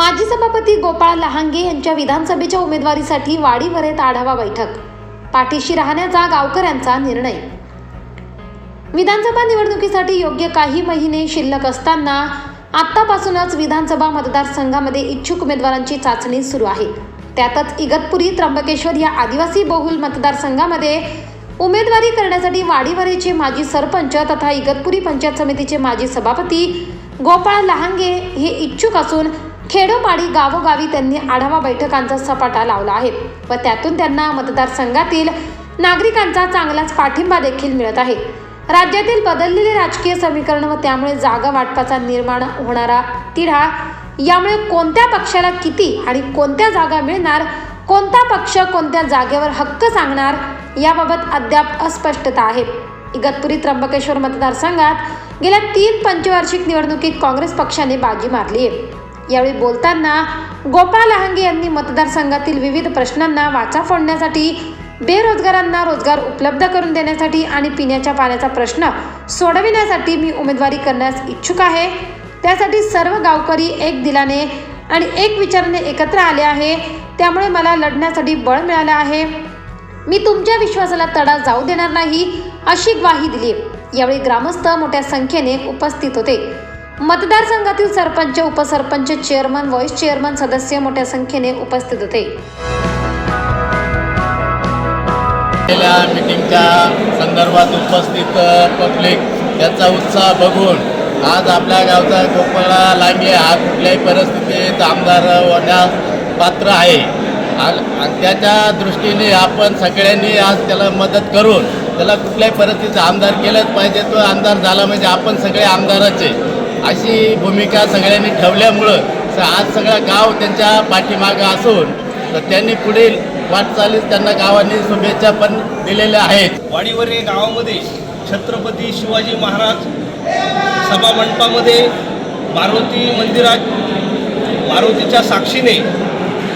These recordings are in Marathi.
माजी सभापती गोपाळ लहांगे यांच्या विधानसभेच्या उमेदवारीसाठी वाडीवरेत आढावा बैठक. पाठीशी राहण्याचा गावकऱ्यांचा निर्णय. विधानसभा निवडणुकीसाठी योग्य काही महिने शिल्लक असताना आत्तापासूनच विधानसभा मतदारसंघामध्ये इच्छुक उमेदवारांची चाचणी सुरू आहे. त्यातच इगतपुरी त्र्यंबकेश्वर या आदिवासी बहुल मतदारसंघामध्ये उमेदवारी करण्यासाठी वाडीवरेचे माजी सरपंच तथा इगतपुरी पंचायत समितीचे माजी सभापती गोपाळ लहांगे हे इच्छुक असून खेडोपाडी गावोगावी त्यांनी आढावा बैठकांचा सपाटा लावला आहे व त्यातून त्यांना मतदारसंघातील नागरिकांचा चांगलाच पाठिंबा देखील मिळत आहे. राज्यातील बदललेले राजकीय समीकरण व त्यामुळे जागा वाटपाचा निर्माण होणारा तिढा यामुळे कोणत्या पक्षाला किती आणि कोणत्या जागा मिळणार कोणता पक्ष कोणत्या जागेवर हक्क सांगणार याबाबत अद्याप अस्पष्टता आहे. इगतपुरी त्र्यंबकेश्वर मतदारसंघात गेल्या तीन पंचवार्षिक निवडणुकीत काँग्रेस पक्षाने बाजी मारली आहे यावेळी बोलताना गोपाळ लहांगे यांनी मतदारसंघातील विविध प्रश्नांना वाचा फोडण्यासाठी बेरोजगारांना रोजगार उपलब्ध करून देण्यासाठी आणि पिण्याच्या पाण्याचा प्रश्न सोडविण्यासाठी मी उमेदवारी करण्यास इच्छुक आहे. त्यासाठी सर्व गावकरी एक दिलाने आणि एक विचाराने एकत्र आले आहे. त्यामुळे मला लढण्यासाठी बळ मिळालं आहे. मी तुमच्या विश्वासाला तडा जाऊ देणार नाही अशी ग्वाही दिली. यावेळी ग्रामस्थ मोठ्या संख्येने उपस्थित होते. मतदारसंघातील सरपंच उपसरपंच चेअरमन व्हाईस चेअरमन सदस्य मोठ्या संख्येने उपस्थित होते. मिटिंगच्या संदर्भात उपस्थित पब्लिक याचा उत्साह बघून आज आपल्या गावचा गोपाळा लागले हा कुठल्याही परिस्थितीत आमदार होण्यास पात्र आहे. आणि त्याच्या दृष्टीने आपण सगळ्यांनी आज त्याला मदत करून त्याला कुठल्याही परिस्थितीत आमदार केलंच पाहिजे. तो आमदार झाला म्हणजे आपण सगळे आमदारच आहे. अशी भूमिका सगळ्यांनी ठेवल्यामुळं स- आज सगळं गाव त्यांच्या पाठीमागं असून तर त्यांनी पुढील वाटचालीस त्यांना गावांनी शुभेच्छा पण दिलेल्या आहेत. वाडीवर गावामध्ये छत्रपती शिवाजी महाराज सभा मंडपामध्ये मारुती मंदिरात मारुतीच्या साक्षीने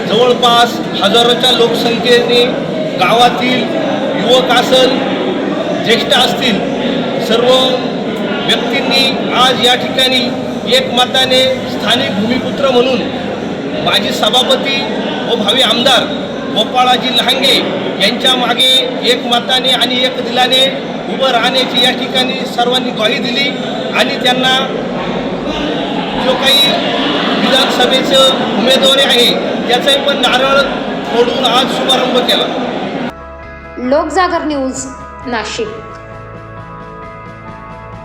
जवळपास हजारोच्या लोकसंख्येने गावातील युवक असल ज्येष्ठ असतील सर्व व्यक्तींनी आज या ठिकाणी एकमताने स्थानिक भूमिपुत्र म्हणून माजी सभापती व भावी आमदार गोपाळाजी लहांगे यांच्या मागे एकमताने आणि एक दिलाने उभं राहण्याची या ठिकाणी सर्वांनी ग्वाही दिली आणि त्यांना जो काही विधानसभेचं उमेदवारी आहे त्याचाही पण नारळ फोडून आज शुभारंभ केला. लोकजागर न्यूज नाशिक.